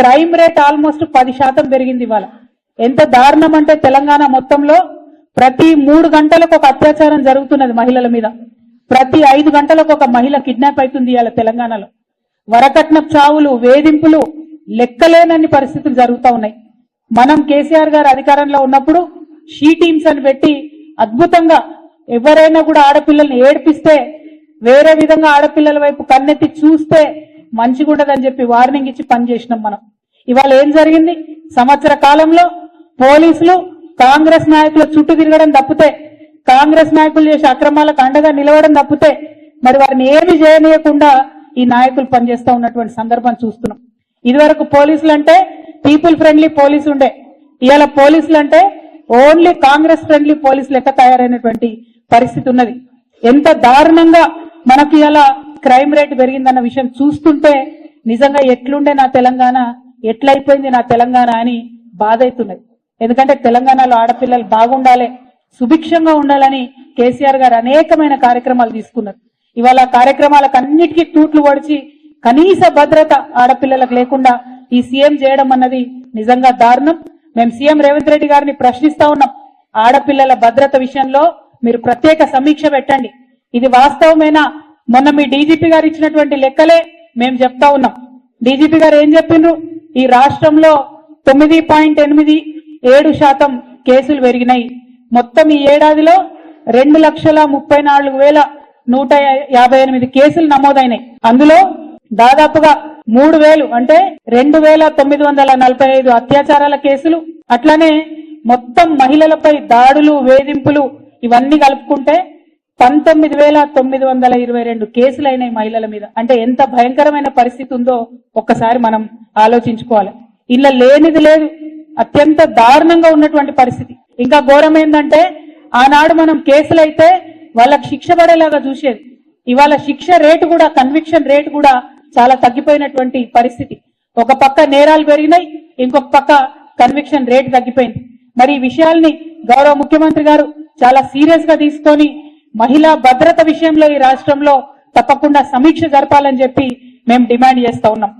Crime rate almost పది శాతం పెరిగింది ఇవాళ. ఎంత దారుణం అంటే తెలంగాణ మొత్తంలో ప్రతి మూడు గంటలకు ఒక అత్యాచారం జరుగుతున్నది మహిళల మీద. ప్రతి ఐదు గంటలకు ఒక మహిళ కిడ్నాప్ అవుతుంది ఇవాళ తెలంగాణలో. వరకట్న చావులు వేధింపులు లెక్కలేనన్ని పరిస్థితులు జరుగుతూ ఉన్నాయి. మనం కేసీఆర్ గారు అధికారంలో ఉన్నప్పుడు షీ టీమ్స్ అని పెట్టి అద్భుతంగా ఎవరైనా కూడా ఆడపిల్లల్ని ఏడిపిస్తే వేరే విధంగా ఆడపిల్లల వైపు కన్నెత్తి చూస్తే మంచిగుండదని చెప్పి వార్నింగ్ ఇచ్చి పనిచేసినాం మనం. ఇవాళ ఏం జరిగింది? సంవత్సర కాలంలో పోలీసులు కాంగ్రెస్ నాయకుల చుట్టూ తిరగడం తప్పితే కాంగ్రెస్ నాయకులు చేసే అక్రమాలకు అండగా నిలవడం తప్పితే మరి వారిని ఏమి చేయనీయకుండా ఈ నాయకులు పనిచేస్తూ ఉన్నటువంటి సందర్భం చూస్తున్నాం. ఇదివరకు పోలీసులు అంటే పీపుల్ ఫ్రెండ్లీ పోలీసు ఉండే. ఇవాళ పోలీసులు అంటే ఓన్లీ కాంగ్రెస్ ఫ్రెండ్లీ పోలీసు లెక్క తయారైనటువంటి పరిస్థితి ఉన్నది. ఎంత దారుణంగా మనకి ఇలా క్రైమ్ రేట్ పెరిగిందన్న విషయం చూస్తుంటే నిజంగా ఎట్లుండే నా తెలంగాణ ఎట్లయిపోయింది నా తెలంగాణ అని బాధ అవుతున్నది ఎందుకంటే తెలంగాణలో ఆడపిల్లలు బాగుండాలి సుభిక్షంగా ఉండాలని కేసీఆర్ గారు అనేకమైన కార్యక్రమాలు తీసుకున్నారు. ఇవాళ కార్యక్రమాలకు అన్నిటికీ తూట్లు పొడిచి కనీస భద్రత ఆడపిల్లలకు లేకుండా ఈ సీఎం చేయడం అన్నది నిజంగా దారుణం. మేము సీఎం రేవంత్ రెడ్డి గారిని ప్రశ్నిస్తా ఉన్నాం. ఆడపిల్లల భద్రత విషయంలో మీరు ప్రత్యేక సమీక్ష పెట్టండి. ఇది వాస్తవమేనా? మొన్న మీ డీజీపీ గారు ఇచ్చినటువంటి లెక్కలే మేము చెప్తా ఉన్నాం. డీజీపీ గారు ఏం చెప్పిండ్రు? ఈ రాష్ట్రంలో తొమ్మిది పాయింట్ ఎనిమిది ఏడు శాతం కేసులు పెరిగినాయి. మొత్తం ఈ ఏడాదిలో రెండు లక్షల ముప్పై నాలుగు వేల నూట యాభై ఎనిమిది కేసులు నమోదైనాయి. అందులో దాదాపుగా మూడు వేలు అంటే రెండు వేల తొమ్మిది వందల నలభై ఐదు అత్యాచారాల కేసులు అట్లానే మొత్తం మహిళలపై దాడులు వేధింపులు ఇవన్నీ కలుపుకుంటే పంతొమ్మిది వేల తొమ్మిది వందల ఇరవై రెండు కేసులైనాయి మహిళల మీద. అంటే ఎంత భయంకరమైన పరిస్థితి ఉందో ఒక్కసారి మనం ఆలోచించుకోవాలి. ఇలా లేనిది లేదు. అత్యంత దారుణంగా ఉన్నటువంటి పరిస్థితి. ఇంకా ఘోరం ఏంటంటే ఆనాడు మనం కేసులైతే వాళ్ళకి శిక్ష పడేలాగా చూసేది. ఇవాళ శిక్ష రేటు కూడా కన్విక్షన్ రేటు కూడా చాలా తగ్గిపోయినటువంటి పరిస్థితి. ఒక పక్క నేరాలు పెరిగినాయి ఇంకొక పక్క కన్విక్షన్ రేటు తగ్గిపోయింది. మరి ఈ విషయాల్ని గౌరవ ముఖ్యమంత్రి గారు చాలా సీరియస్గా తీసుకొని మహిళా భద్రత విషయంలో ఈ రాష్ట్రంలో తప్పకుండా సమీక్ష జరపాలని చెప్పి మేము డిమాండ్ చేస్తా ఉన్నాం.